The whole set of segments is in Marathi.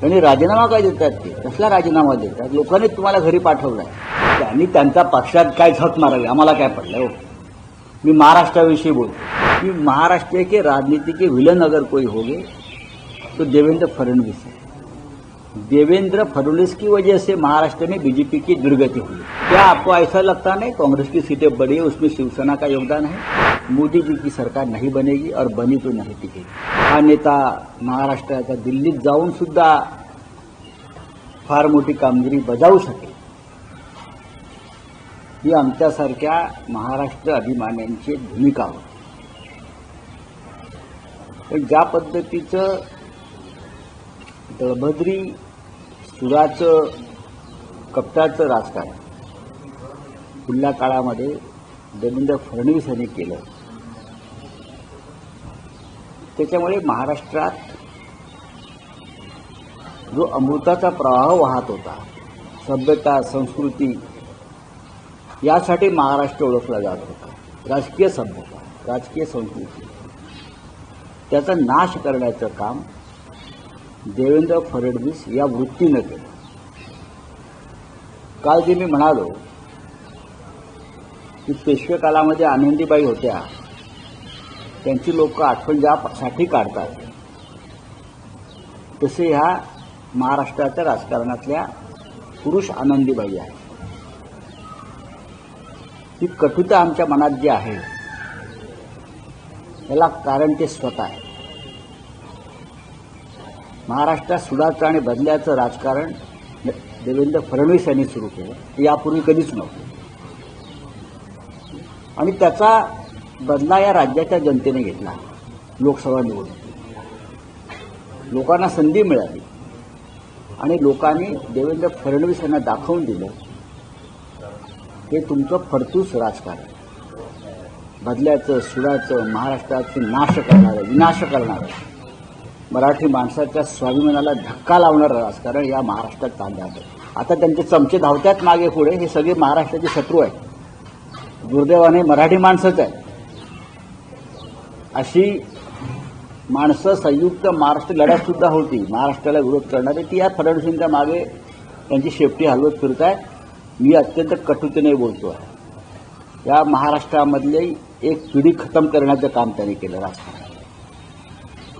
त्यांनी राजीनामा काय देतात ते? कसला राजीनामा देतात? लोकांनी तुम्हाला घरी पाठवलाय. त्यांनी त्यांचा पक्षात काय झक मारावी? आम्हाला काय पडलं हो? मी महाराष्ट्राविषयी बोलतो. की महाराष्ट्र के राजनीति के विलन अगर कोई होगे तो देवेंद्र फडणवीस है. देवेंद्र फडणवीस की वजह से महाराष्ट्र में बीजेपी की दुर्गति हुई। क्या आपको ऐसा लगता नहीं? कांग्रेस की सीटें बढ़ी है उसमें शिवसेना का योगदान है। मोदी जी की सरकार नहीं बनेगी और बनी तो नहीं टिकेगी हा नेता महाराष्ट्राचा दिल्लीत जाऊन सुद्धा फार मोठी कामगिरी बजावू शकेल। ही आमच्यासारख्या महाराष्ट्र अभिमान्यांची भूमिका होती. पण ज्या पद्धतीचं दळभद्री सुराचं कपटाचं राजकारण पुढल्या काळामध्ये देवेंद्र फडणवीस यांनी केलं त्याच्यामुळे महाराष्ट्रात जो अमृताचा प्रवाह वाहत होता सभ्यता संस्कृती यासाठी महाराष्ट्र ओळखला जात होता. राजकीय सभ्यता राजकीय संस्कृती. त्याचा नाश करण्याचं काम देवेंद्र फडणवीस या वृत्तीनं केलं. काल जे मी म्हणालो की पेशवे कालामध्ये आनंदीबाई होत्या त्यांची लोक आठवण ज्यासाठी काढतात. तसे ह्या महाराष्ट्राच्या राजकारणातल्या पुरुष आनंदीबाई आहे ही कटुता आमच्या मनात जी आहे याला कारण ते स्वतः आहे. महाराष्ट्रात सुडाचं आणि बदल्याचं राजकारण देवेंद्र फडणवीस यांनी सुरू केलं. यापूर्वी कधीच नव्हतं. आणि त्याचा बदला या राज्याच्या जनतेने घेतला. लोकसभा निवडणुकीत लोकांना संधी मिळाली. आणि लोकांनी देवेंद्र फडणवीस यांना दाखवून दिलं हे तुमचं फडतूस राजकारण. बदल्याचं सुडाचं महाराष्ट्राचं नाश करणारं विनाश करणारं. मराठी माणसाच्या स्वाभिमानाला धक्का लावणारं राजकारण या महाराष्ट्रात चाललं आहे. आता त्यांचे चमचे धावत्यात मागे पुढे हे सगळे महाराष्ट्राचे शत्रू आहेत. दुर्दैवाने मराठी माणसंच आहे अशी माणसं संयुक्त महाराष्ट्र लढ्यात सुद्धा होती. महाराष्ट्राला विरोध करणारी ती या फडणवीसांच्या मागे त्यांची शेपटी हलवत फिरत आहे मी अत्यंत कटुतेने बोलतो आहे या महाराष्ट्रामधली एक पिढी खतम करण्याचं काम त्यांनी केलं राजकारण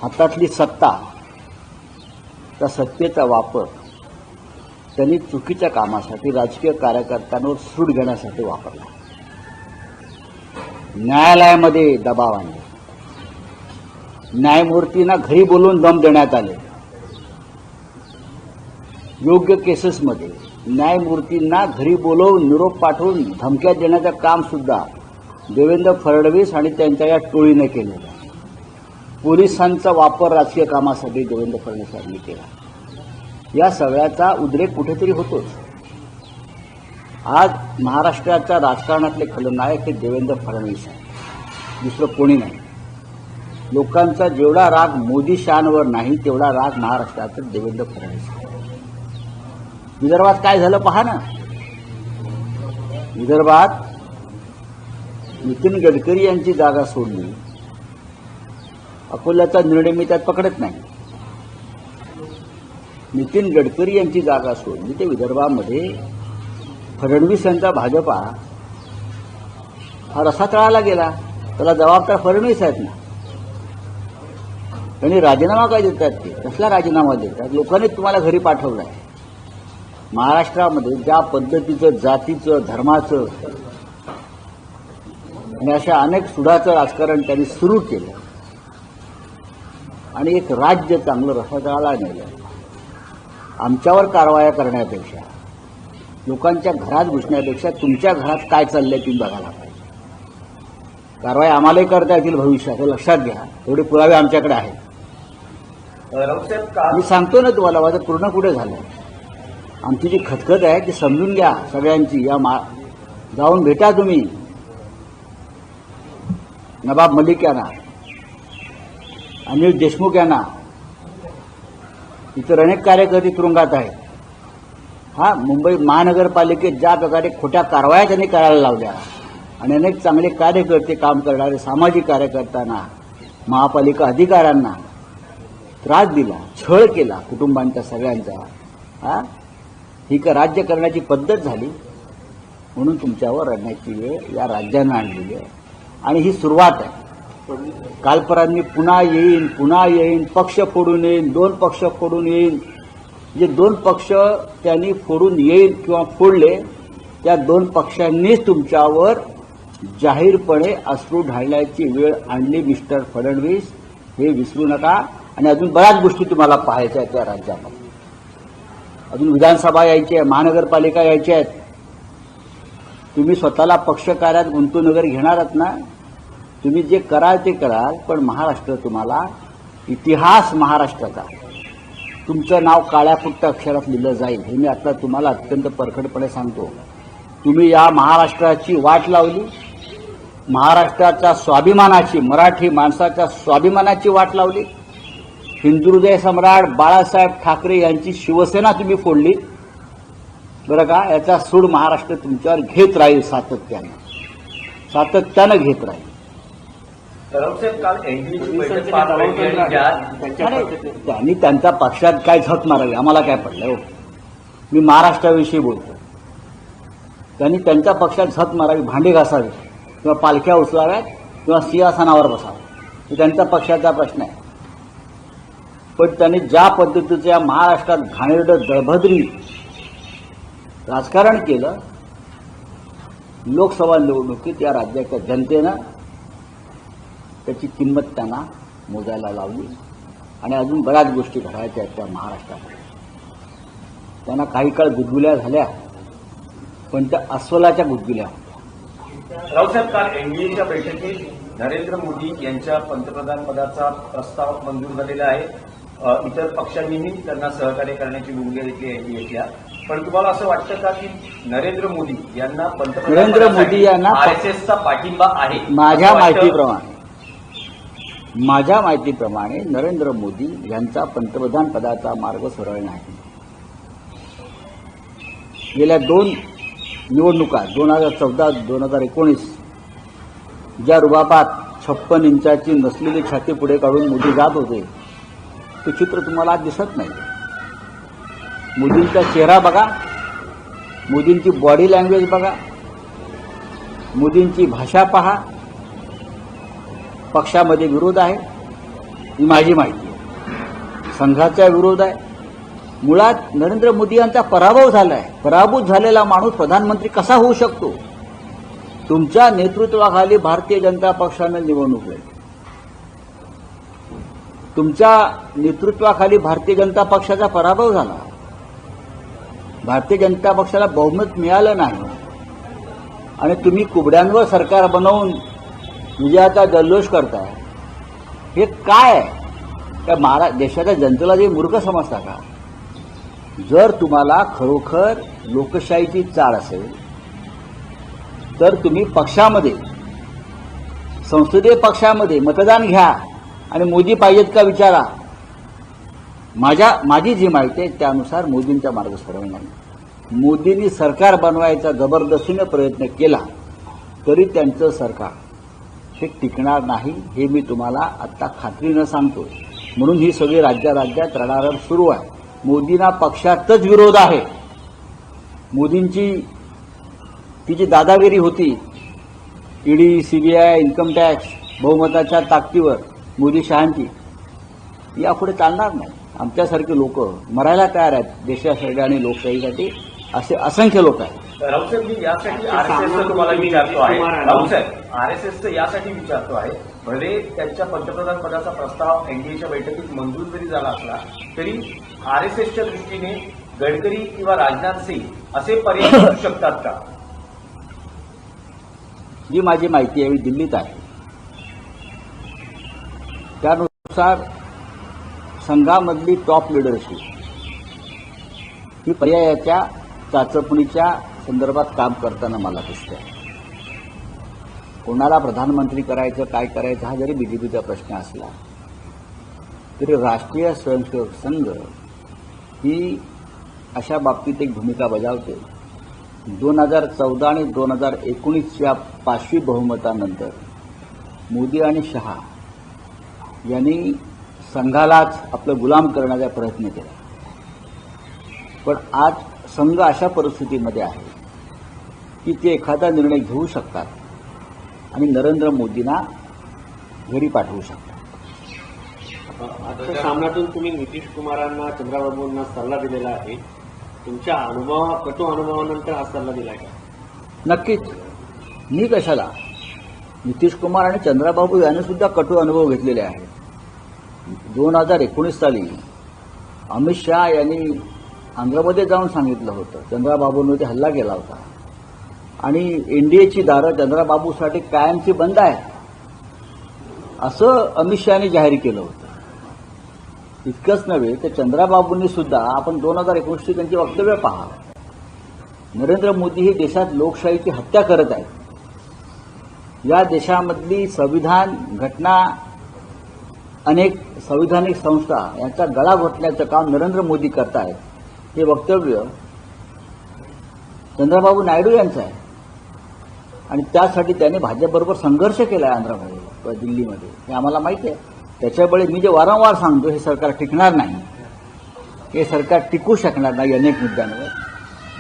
हातातली सत्ता त्या सत्तेचा वापर त्यांनी चुकीच्या कामासाठी राजकीय कार्यकर्त्यांवर सूट घेण्यासाठी वापरला. न्यायालयामध्ये दबाव आणला. न्यायमूर्तींना घरी बोलवून दम देण्यात आले. योग्य केसेसमध्ये न्यायमूर्तींना घरी बोलवून निरोप पाठवून धमक्या देण्याचं काम सुद्धा देवेंद्र फडणवीस आणि त्यांच्या या टोळीने केलेलं पोलिसांचा वापर राजकीय कामासाठी देवेंद्र फडणवीस यांनी केला. या सगळ्याचा उद्रेक कुठेतरी होतोच. आज महाराष्ट्राच्या राजकारणातले खलनायक हे देवेंद्र फडणवीस आहेत. दुसरं कोणी नाही. लोकांचा जेवढा राग मोदी शहांवर नाही तेवढा राग महाराष्ट्राचं देवेंद्र फडणवीस. विदर्भात काय झालं पहा ना. विदर्भात नितीन गडकरी यांची जागा सोडली. अकोल्याचा निर्णय मी त्यात पकडत नाही. नितीन गडकरी यांची जागा सोडली ते विदर्भामध्ये. फडणवीस यांचा भाजपा हा रसा तळाला गेला. त्याला जबाबदार फडणवीस आहेत ना. त्यांनी राजीनामा काय देतात ते? कसला राजीनामा देतात? लोकांनी तुम्हाला घरी पाठवलाय. महाराष्ट्रामध्ये ज्या पद्धतीचं जातीचं धर्माचं आणि अशा अनेक सुडाचं राजकारण त्यांनी सुरू केलं. आणि एक राज्य चांगलं रसातळाला नेलं. आमच्यावर कारवाया करण्यापेक्षा लोकांच्या घरात घुसण्यापेक्षा तुमच्या घरात काय चाललंय तुम्ही बघायला पाहिजे. कारवाई आम्हालाही करता येतील भविष्यात हे लक्षात घ्या. एवढे पुरावे आमच्याकडे आहेत. मी सांगतो ना तुम्हाला माझं पूर्ण कुठे झालं? आमची जी खतखत आहे ती समजून घ्या सगळ्यांची. या मा जाऊन भेटा तुम्ही. नवाब मलिक यांना अनिल देशमुख यांना. इतर अनेक कार्यकर्ते तुरुंगात आहेत. हा मुंबई महानगरपालिकेत ज्या प्रकारे खोट्या कारवाया त्यांनी करायला लावल्या आणि अनेक चांगले कार्यकर्ते काम करणारे सामाजिक कार्यकर्त्यांना महापालिका अधिकाऱ्यांना त्रास दिला छळ केला कुटुंबांच्या सगळ्यांचा हा? ही का राज्य करण्याची पद्धत झाली? म्हणून तुमच्यावर रडण्याची वेळ या राज्यानं आणलेली आहे. आणि ही सुरुवात आहे. कालपरांनी पुन्हा येईन पुन्हा येईन पक्ष फोडून येईन दोन पक्ष फोडून येईन. जे दोन पक्ष त्यांनी फोडून येईल किंवा फोडले त्या दोन पक्षांनीच तुमच्यावर जाहीरपणे अश्रू ढाळण्याची वेळ आणली मिस्टर फडणवीस. हे विसरू नका. आणि अजून बऱ्याच गोष्टी तुम्हाला पाहायच्या आहेत त्या राज्यामध्ये. अजून विधानसभा यायची आहे महानगरपालिका यायच्या आहेत. तुम्ही स्वतःला पक्षकार्यात गुंतवून वगैरे घेणार आहात ना? तुम्ही जे कराल ते कराल पण महाराष्ट्र तुम्हाला इतिहास महाराष्ट्राचा. तुमचं नाव काळ्या फुट्ट अक्षरात लिहिलं जाईल हे मी आता तुम्हाला अत्यंत परखडपणे सांगतो. तुम्ही या महाराष्ट्राची वाट लावली. महाराष्ट्राच्या स्वाभिमानाची मराठी माणसाच्या स्वाभिमानाची वाट लावली. हिंदुहृदय सम्राट बाळासाहेब ठाकरे यांची शिवसेना तुम्ही फोडली. बरं का? याचा सूड महाराष्ट्र तुमच्यावर घेत राहील सातत्यानं. सातत्यानं घेत राहील. त्यांनी त्यांच्या पक्षात काय झक मारावी? आम्हाला काय पडलं हो? मी महाराष्ट्राविषयी बोलतो. त्यांनी त्यांच्या पक्षात झक मारावी भांडे घासावी किंवा पालख्या उचलाव्यात किंवा सिंहासनावर बसावं. हे त्यांच्या पक्षाचा प्रश्न आहे. पण त्यांनी ज्या पद्धतीचं या महाराष्ट्रात घाणेरड दळभद्री राजकारण केलं लोकसभा निवडणुकीत या राज्याच्या जनतेनं त्याची किंमत त्यांना मोजायला लावली. आणि अजून बऱ्याच गोष्टी घडायच्या आहेत त्या महाराष्ट्रामध्ये. त्यांना काही काळ गुदगुल्या झाल्या पण त्या अस्वलाच्या गुदगुल्या होत्या. काल एनडीएच्या बैठकीत नरेंद्र मोदी यांच्या पंतप्रधान पदाचा प्रस्ताव मंजूर झालेला आहे. इतर पक्षांनीही त्यांना सहकार्य करण्याची भूमिका घेतली एनडीएच्या पण तुम्हाला असं वाटतं का की नरेंद्र मोदी यांना पंतप्रधान नरेंद्र मोदी यांना प- आरएसएसचा पाठिंबा आहे? माझ्या? माहितीप्रमाणे माझ्या माहितीप्रमाणे नरेंद्र मोदी यांचा पंतप्रधान पदाचा मार्ग सरळ नाही. गेल्या दोन निवडणुका दोन हजार चौदा दोन हजार एकोणीस ज्या रुबाबात छप्पन इंचाची नसलेली छाती पुढे काढून मोदी जात होते ते चित्र तुम्हाला आज दिसत नाही. मोदींचा चेहरा बघा. मोदींची बॉडी लँग्वेज बघा. मोदींची भाषा पहा. पक्षामध्ये विरोध आहे. ही माझी माहिती आहे. संघाचा विरोध आहे. मुळात नरेंद्र मोदी यांचा पराभव झाला आहे पराभूत झालेला माणूस प्रधानमंत्री कसा होऊ शकतो? तुमच्या नेतृत्वाखाली भारतीय जनता पक्षानं निवडणूक लढली. तुमच्या नेतृत्वाखाली भारतीय जनता पक्षाचा पराभव झाला. भारतीय जनता पक्षाला बहुमत मिळालं नाही. आणि तुम्ही कुबड्यांवर सरकार बनवून विजयाचा जल्लोष करताय. हे काय त्या महारा देशाच्या जनतेला जे मूर्ख समजता का? जर तुम्हाला खरोखर लोकशाहीची चाळ असेल तर तुम्ही पक्षामध्ये संसदीय पक्षामध्ये मतदान घ्या. आणि मोदी पाहिजेत का विचारा. माझ्या माझी जी माहिती आहे त्यानुसार मोदींचा मार्ग सरळ नाही. मोदींनी सरकार बनवायचा जबरदस्तीने प्रयत्न केला तरी त्यांचं सरकार हे टिकणार नाही हे मी तुम्हाला आत्ता खात्रीनं सांगतो म्हणून ही सगळी राज्या राज्यात रडारड सुरू आहे. मोदींना पक्षातच विरोध आहे. मोदींची ती जी दादागिरी होती. ईडी सीबीआय इन्कम टॅक्स बहुमताच्या ताकदीवर. मोदी शहांची. यापुढे चालणार नाही. आमच्यासारखे लोक मरायला तयार आहेत. देशासाठी आणि लोकशाहीसाठी असे असंख्य लोक आहेत. राऊतसाहेब मी यासाठी आरएसएसचं तुम्हाला विचारतो आहे. राऊतसाहेब आरएसएसचं यासाठी विचारतो आहे. भले त्यांच्या पंतप्रधान पदाचा प्रस्ताव एनडीएच्या बैठकीत मंजूर जरी झाला असला तरी आरएसएसच्या दृष्टीने गडकरी किंवा राजनाथ सिंग असे पर्याय असू शकतात का? जी माझी माहिती आहे मी दिल्लीत आहे. त्यानुसार संघामधली टॉप लिडरशिप ही पर्यायाच्या चाचपणीच्या संदर्भात काम करताना मला दिसते. कोणाला प्रधानमंत्री करायचं काय करायचं हा जरी बीजेपीचा प्रश्न असला तरी राष्ट्रीय स्वयंसेवक संघ ही अशा बाबतीत एक भूमिका बजावते. दोन हजार चौदा आणि दोन हजार एकोणीसच्या पाचवी बहुमतानंतर मोदी आणि शहा यांनी संघालाच आपलं गुलाम करण्याचा प्रयत्न केला. पण आज संघ अशा परिस्थितीमध्ये आहे की ते एखादा निर्णय घेऊ शकतात आणि नरेंद्र मोदींना घरी पाठवू शकतात. आजच्या सामन्यातून तुम्ही नितीश कुमारांना चंद्राबाबूंना सल्ला दिलेला आहे. तुमच्या अनुभवा कटू अनुभवानंतर हा सल्ला दिलाय का? नक्कीच. मी कशाला? नितीश कुमार आणि चंद्राबाबू यांनी सुद्धा कटू अनुभव घेतलेले आहेत. दोन हजार एकोणीस साली अमित शहा यांनी आंध्रमध्ये जाऊन सांगितलं होतं. चंद्राबाबूंवरती हल्ला केला होता. आणि एनडीएची दारं चंद्राबाबूसाठी कायमची बंद आहे असं अमित शहाने जाहीर केलं होतं. इतकंच नव्हे तर चंद्राबाबूंनी सुद्धा आपण दोन हजार एकोणीसची त्यांची वक्तव्य पहा नरेंद्र मोदी हे देशात लोकशाहीची हत्या करत आहेत. या देशामधली संविधान घटना अनेक संविधानिक संस्था यांचा गळा घोटण्याचं काम नरेंद्र मोदी करतायत हे वक्तव्य चंद्रबाबू नायडू यांचं आहे. आणि त्यासाठी त्यांनी भाजपबरोबर संघर्ष केला आहे आंध्रमध्ये दिल्लीमध्ये. हे आम्हाला माहिती आहे. त्याच्यामुळे मी जे वारंवार सांगतो हे सरकार टिकणार नाही. हे सरकार टिकू शकणार नाही अनेक मुद्द्यांवर.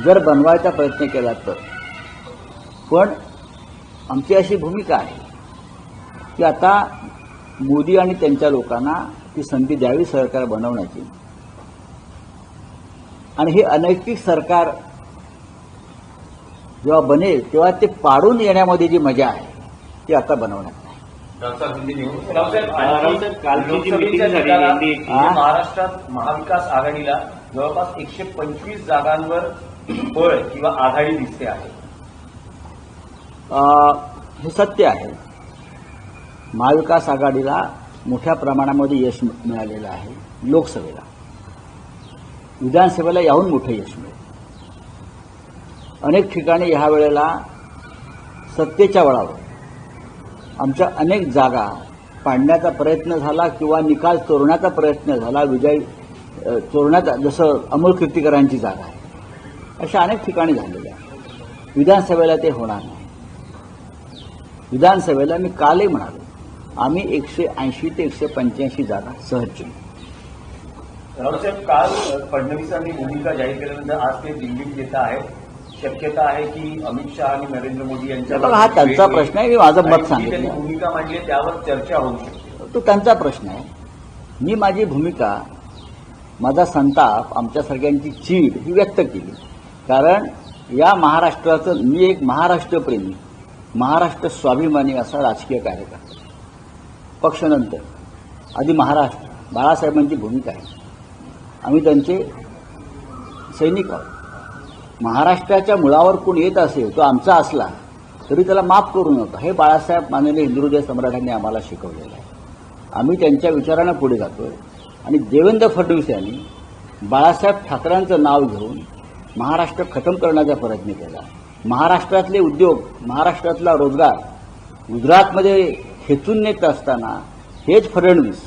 जर बनवायचा प्रयत्न केला तर. पण आमची अशी भूमिका आहे की आता मोदी आणि त्यांच्या लोकांना ती संधी द्यावी सरकार बनवण्याची. आणि हे अनैतिक सरकार जेव्हा बनेल तेव्हा ते पाडून येण्यामध्ये जी मजा आहे ती आता बनवण्यात? महाराष्ट्रात महाविकास आघाडीला जवळपास एकशे पंचवीस जागांवर बळ किंवा आघाडी दिसते आहे. हे सत्य आहे. महाविकास आघाडीला मोठ्या प्रमाणामध्ये यश मिळालेलं आहे लोकसभेला. विधानसभेला याहून मोठं यश मिळेल. अनेक ठिकाणी ह्या वेळेला सत्तेच्या बळावर आमच्या अनेक जागा पाडण्याचा प्रयत्न झाला किंवा निकाल चोरण्याचा प्रयत्न झाला विजय चोरण्याचा जसं अमोल कीर्तीकरांची जागा आहे अशा अनेक ठिकाणी झालेल्या विधानसभेला ते होणार नाही. विधानसभेला मी कालही म्हणालो आम्ही एकशे ऐंशी ते एकशे पंच्याऐंशी जागा सहज जिंकू रावसाहेब काल फडणवीसांनी भूमिका जाहीर केल्यानंतर आज ते दिल्लीत येत आहेत. शक्यता आहे की अमित शहा आणि नरेंद्र मोदी यांच्या हा त्यांचा प्रश्न आहे. मी माझं मत सांगितलं. भूमिका मांडली त्यावर चर्चा होऊ शकते. तो त्यांचा प्रश्न आहे. मी माझी भूमिका माझा संताप आमच्या सगळ्यांची चीड ही व्यक्त केली. कारण या महाराष्ट्राचं मी एक महाराष्ट्रप्रेमी. महाराष्ट्र स्वाभिमानी असा राजकीय कार्यकर्ता. पक्षनंतर. आधी महाराष्ट्र. बाळासाहेबांची भूमिका आहे. आम्ही त्यांचे सैनिक आहोत. महाराष्ट्राच्या मुळावर कोण येत असेल तो आमचा असला तरी त्याला माफ करू नका. हे बाळासाहेब मानले हिंदुहृदय सम्राटांनी आम्हाला शिकवलेलं आहे. आम्ही त्यांच्या विचारानं पुढे जातोय. आणि देवेंद्र फडणवीस यांनी बाळासाहेब ठाकरेंचं नाव घेऊन महाराष्ट्र खतम करण्याचा प्रयत्न केला. महाराष्ट्रातले उद्योग महाराष्ट्रातला रोजगार गुजरातमध्ये खेचून नेत असताना हेच फडणवीस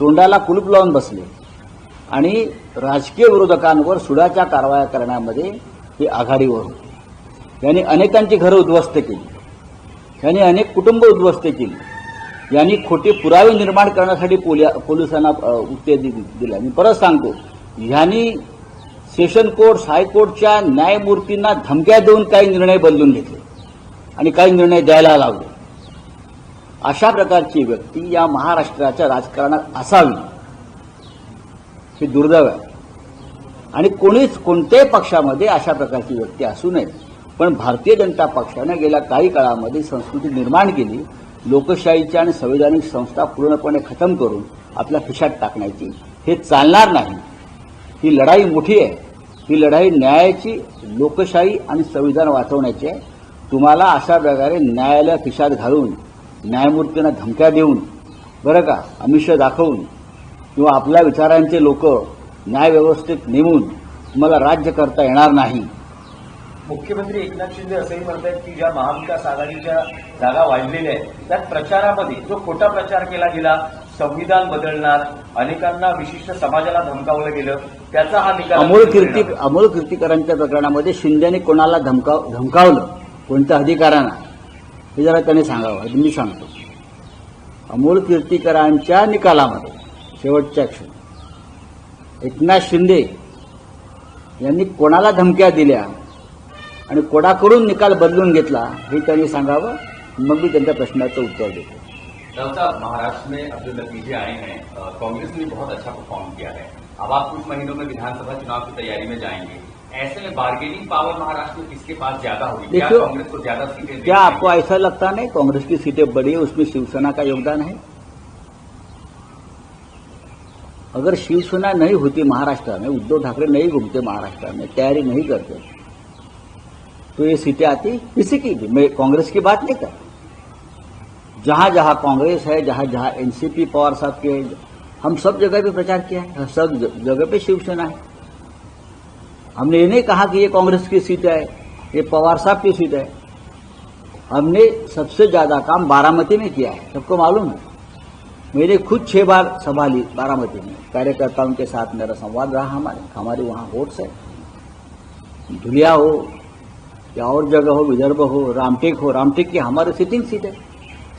तोंडाला कुलूप लावून बसले. आणि राजकीय विरोधकांवर सुडाच्या कारवाया करण्यामध्ये ते आघाडीवर होते. यांनी अनेकांची घरं उद्ध्वस्त केली. यांनी अनेक कुटुंब उद्ध्वस्त केली. यांनी खोटे पुरावे निर्माण करण्यासाठी पोलिया पोलिसांना उत्तेजित उत्तेज दिला. मी परत सांगतो ह्यांनी सेशन कोर्ट हायकोर्टच्या न्यायमूर्तींना धमक्या देऊन काही निर्णय बदलून घेतले आणि काही निर्णय द्यायला लावले. अशा प्रकारची व्यक्ती या महाराष्ट्राच्या राजकारणात असावी हे दुर्दैव आहे. आणि कोणीच कोणत्याही पक्षामध्ये अशा प्रकारची व्यक्ती असू नये. पण भारतीय जनता पक्षानं गेल्या काही काळामध्ये संस्कृती निर्माण केली लोकशाहीच्या आणि संवैधानिक संस्था पूर्णपणे खतम करून आपल्या खिशात टाकण्याची. हे चालणार नाही. ही लढाई मोठी आहे. ही लढाई न्यायाची लोकशाही आणि संविधान वाचवण्याची आहे. तुम्हाला अशा प्रकारे न्यायालय खिशात घालून न्यायमूर्तींना धमक्या देऊन बरं का अमिष दाखवून किंवा आपल्या विचारांचे लोक न्यायव्यवस्थेत नेमून तुम्हाला राज्य करता येणार नाही. मुख्यमंत्री एकनाथ शिंदे असंही म्हणतात की ज्या महाविकास आघाडीच्या जागा वाढलेल्या आहेत त्यात प्रचारामध्ये जो खोटा प्रचार केला गेला संविधान बदलणार अनेकांना विशिष्ट समाजाला धमकावलं गेलं त्याचा हा निकाल अमोल कीर्ती अमोल कीर्तीकरांच्या प्रकरणामध्ये शिंदेने कोणाला धमकाव धमकावलं? कोणत्या अधिकाऱ्यांना? हे जरा त्यांनी सांगावं मी सांगतो. अमोल कीर्तीकरांच्या निकालामध्ये शेवटच्या क्षणी एकनाथ शिंदे यांनी कोणाला धमक्या दिल्या आणि कोणाकडून निकाल बदलून घेतला हे त्यांनी सांगावं मग मी त्यांच्या प्रश्नाचं उत्तर देतो. डॉक्टर साहब महाराष्ट्र में अब जो नतीजे आए हैं कांग्रेस ने बहुत अच्छा परफॉर्म किया है। अब आप कुछ महीनों में विधानसभा चुनाव की तैयारी में जाएँगे। ऐसे में बार्गेनिंग पावर महाराष्ट्र में किसके पास ज़्यादा होगी? क्या कांग्रेस को ज़्यादा सीटें क्या आपको ऐसा लगता नहीं? कांग्रेस की सीटें बड़ी है उसमें शिवसेना का योगदान है। अगर शिवसेना नहीं होती महाराष्ट्र में उद्धव ठाकरे नहीं घूमते महाराष्ट्र में तैयारी नहीं करते तो ये सीटें आती किसी की भी। मैं कांग्रेस की बात नहीं कर जहाँ जहाँ कांग्रेस है जहाँ जहाँ एनसीपी पवार साहब के, हम सब जगह पे प्रचार किया है, सब जगह पे शिवसेना है। हमने ये नहीं कहा कि ये कांग्रेस की सीट है, ये पवार साहब की सीट है। हमने सबसे ज़्यादा काम बारामती में किया है, सबको मालूम है। मैंने खुद छह बार सभा ली बारामती में। कार्यकर्ताओं के साथ मेरा संवाद रहा हमारे हमारे वहाँ वोट्स है धुलिया हो, या और जगह हो, विदर्भ हो, रामटेक हो, रामटेक की हमारी सिटिंग सीट है।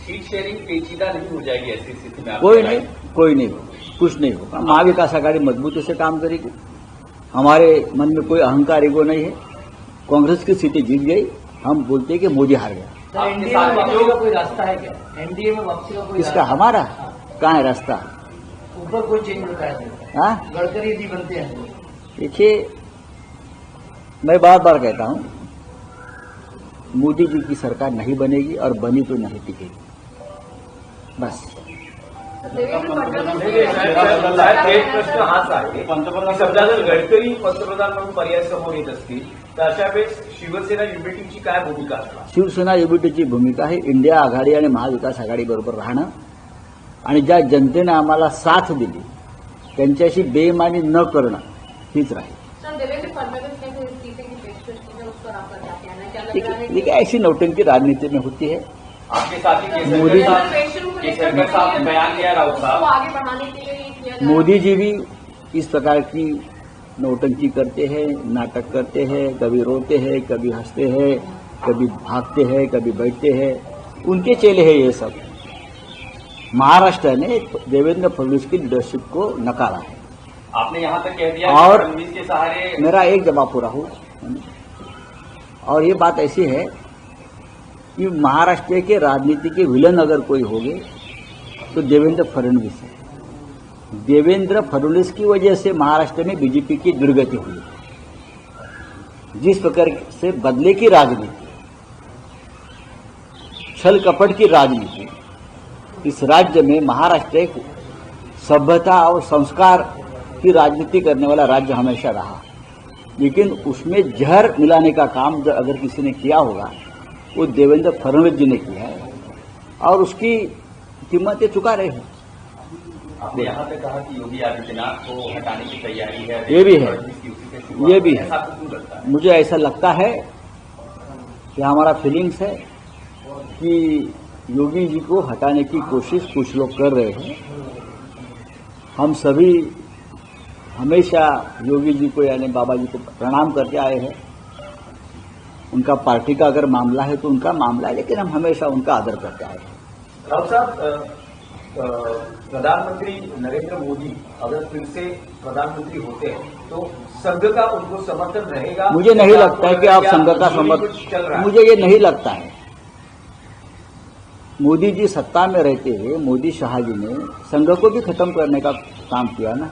सीट शेयरिंग पेचीदा नहीं हो जाएगी ऐसी स्थिति में कोई नहीं कोई नहीं होगा कुछ नहीं होगा। महाविकास आघाड़ी मजबूती से काम करेगी। हमारे मन में कोई अहंकार ईगो नहीं है। कांग्रेस की सीटें जीत गई हम बोलते हैं कि मोदी हार गया। एनडीए में वापसी का कोई रास्ता है क्या? एनडीए में वापसी का कोई इसका हमारा कहाँ है रास्ता? ऊपर कोई चेंज होता है हाँ? गडकरी जी बनते हैं। देखिए मैं बार बार कहता हूँ मोदी जी की सरकार नहीं बनेगी और बनी तो नहीं टिकेगी। थेट प्रश्न हाच आहे पंतप्रधान समजा जर गडकरी पंतप्रधान म्हणून पर्याय समोर येत असतील तर अशा वेळेस शिवसेना युबीटीची काय भूमिका असणार शिवसेना युबीटीची भूमिका आहे. इंडिया आघाडी आणि महाविकास आघाडी बरोबर राहणं. आणि ज्या जनतेनं आम्हाला साथ दिली त्यांच्याशी बेमानी न करणं हीच राहील. सर देवेंद्र फडणवीस ने है ऐसी नौटंकी राजनीति में होती है? आपके साथ ही मोदी केसरकर साहब ने बयान दिया राउत उसको साहब। मोदी जी भी इस प्रकार की नौटंकी करते हैं नाटक करते हैं कभी रोते हैं कभी हँसते हैं कभी भागते हैं कभी बैठते हैं। उनके चेले हैं ये सब। महाराष्ट्र ने देवेंद्र फडणवीस की लीडरशिप को नकारा है। आपने यहाँ तक कह दिया और- के सहारे मेरा एक जवाब पूरा हो। और ये बात ऐसी है कि महाराष्ट्र के राजनीति के विलन अगर कोई होंगे तो देवेंद्र फडणवीस है। देवेंद्र फडणवीस की वजह से महाराष्ट्र में बीजेपी की दुर्गति हुई। जिस प्रकार से बदले की राजनीति, छल कपट की राजनीति, इस राज्य में महाराष्ट्र एक सभ्यता और संस्कार की राजनीति करने वाला राज्य हमेशा रहा। लेकिन उसमें जहर मिलाने का काम अगर किसी ने किया होगा वो देवेंद्र फडणवीस जी ने किया है। और उसकी कीमत चुका रहे हैं। आपने यहाँ तक कहा कि योगी आदित्यनाथ को हटाने की तैयारी है। ये भी है। ये भी है। मुझे ऐसा लगता है कि हमारा फीलिंग्स है कि योगी जी को हटाने की कोशिश कुछ लोग कर रहे हैं। हम सभी हमेशा योगी जी को यानी बाबा जी को प्रणाम करके आए हैं। उनका पार्टी का अगर मामला है तो उनका मामला है लेकिन हम हमेशा उनका आदर करते आए हैं। राव साहब प्रधानमंत्री नरेंद्र मोदी अगर फिर से प्रधानमंत्री होते हैं तो संघ का उनको समर्थन रहेगा? मुझे नहीं लगता है कि आप संघ का समर्थन मुझे ये नहीं लगता है। मोदी जी सत्ता में रहते हुए मोदी शाह जी ने संघ को भी खत्म करने का काम किया ना।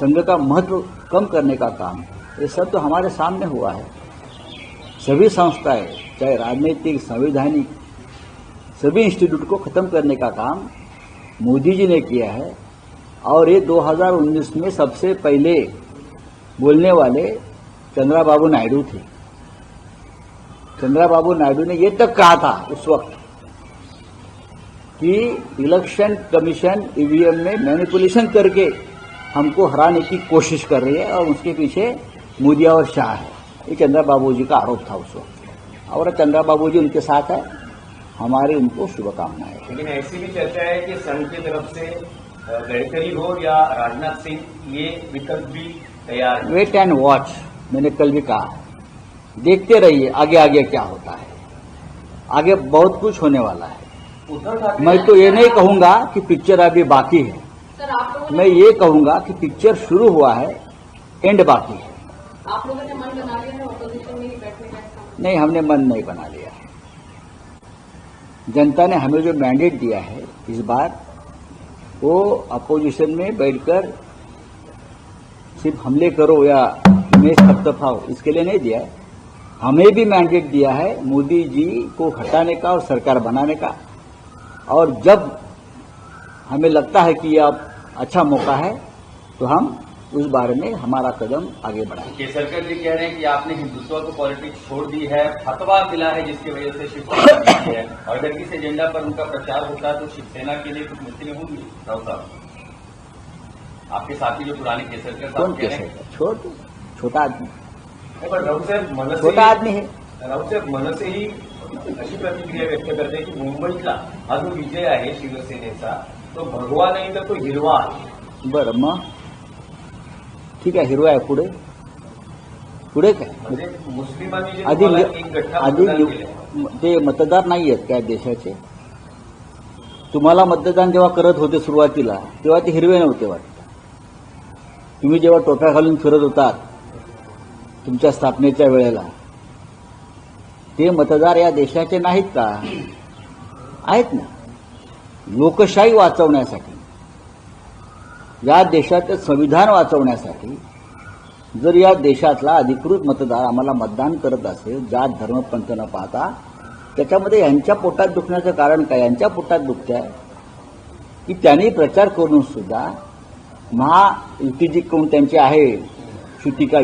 संघ का महत्व कम करने का काम। ये सब तो हमारे सामने हुआ है। सभी संस्थाएँ, चाहे राजनीतिक, संवैधानिक, सभी इंस्टीट्यूट को खत्म करने का काम मोदी जी ने किया है। और ये 2019 में सबसे पहले बोलने वाले चंद्राबाबू नायडू थे। चंद्राबाबू नायडू ने ये तक कहा था उस वक्त कि इलेक्शन कमीशन ईवीएम में मैनिपुलेशन करके हमको हराने की कोशिश कर रही है और उसके पीछे मोदी और शाह है। ये चंद्राबाबू जी का आरोप था उस वक्त और चंद्राबाबू जी उनके साथ है। हमारी उनको शुभकामनाएँ लेकिन ऐसी भी चर्चा है कि संघ की तरफ़ से गडकरी हो या राजनाथ सिंह ये विकल्प भी तैयार वेट एंड वॉच मैंने कल भी कहा देखते रहिए आगे आगे क्या होता है। आगे बहुत कुछ होने वाला है। मैं तो ये नहीं कहूँगा कि पिक्चर अभी बाकी है। सर आप मैं ये कहूँगा कि पिक्चर शुरू हुआ है एंड बाकी है। आप लोगों ने मन बना लिया है ऑपोजिशन में ही बैठने का नहीं, हमने मन नहीं बना लिया है। जनता ने हमें जो मैंडेट दिया है इस बार, वो अपोजिशन में बैठकर सिर्फ़ हमले करो या इमेज थपथपाओ इसके लिए नहीं दिया है। हमें भी मैंडेट दिया है मोदी जी को हटाने का और सरकार बनाने का। और जब हमें लगता है कि अब अच्छा मौका है तो हम उस बारे में हमारा कदम आगे बढ़ाएँ केसरकर जी कह रहे हैं कि आपने हिंदुत्व को पॉलिटिक्स छोड़ दी है फतवा मिला है जिसकी वजह से शिवसेना है। और अगर किस एजेंडा पर उनका प्रचार होता है तो शिवसेना के लिए कुछ मुश्किलें होंगी राउत साहब? आपके साथी जो पुराने केसरकर साहब कह कैसे रहे हैं? छोट छोटा आदमी। छोटा आदमी है। राऊतसाहेब मनसेही अशी प्रतिक्रिया व्यक्त करते हैं की मुंबईतला हा जो विजय आहे शिवसेनेचा। तो भगवा नाही तर तो हिरवा आहे। बरं मग? ठीक आहे हिरवा आहे पुढे. पुढे काय? म्हणजे मुस्लिमांनी आधी आधी ते मतदार नाही आहेत काय देशाचे? तुम्हाला मतदान जेव्हा करत होते सुरुवातीला तेव्हा ते हिरवे नव्हते वाटतं. तुम्ही जेव्हा टोप्या घालून फिरत होतात तुमच्या स्थापनेच्या वेळेला ते मतदार या देशाचे नाहीत का? आहेत ना. लोकशाही वाचवण्यासाठी. या देशाचं संविधान वाचवण्यासाठी जर या देशातला अधिकृत मतदार आम्हाला मतदान करत असेल जात धर्मपंथ न पाहता त्याच्यामध्ये यांच्या पोटात दुखण्याचं कारण काय? यांच्या पोटात दुखत आहे की त्यांनी प्रचार करून सुद्धा महायुती जी कोण त्यांची आहे श्रुतिका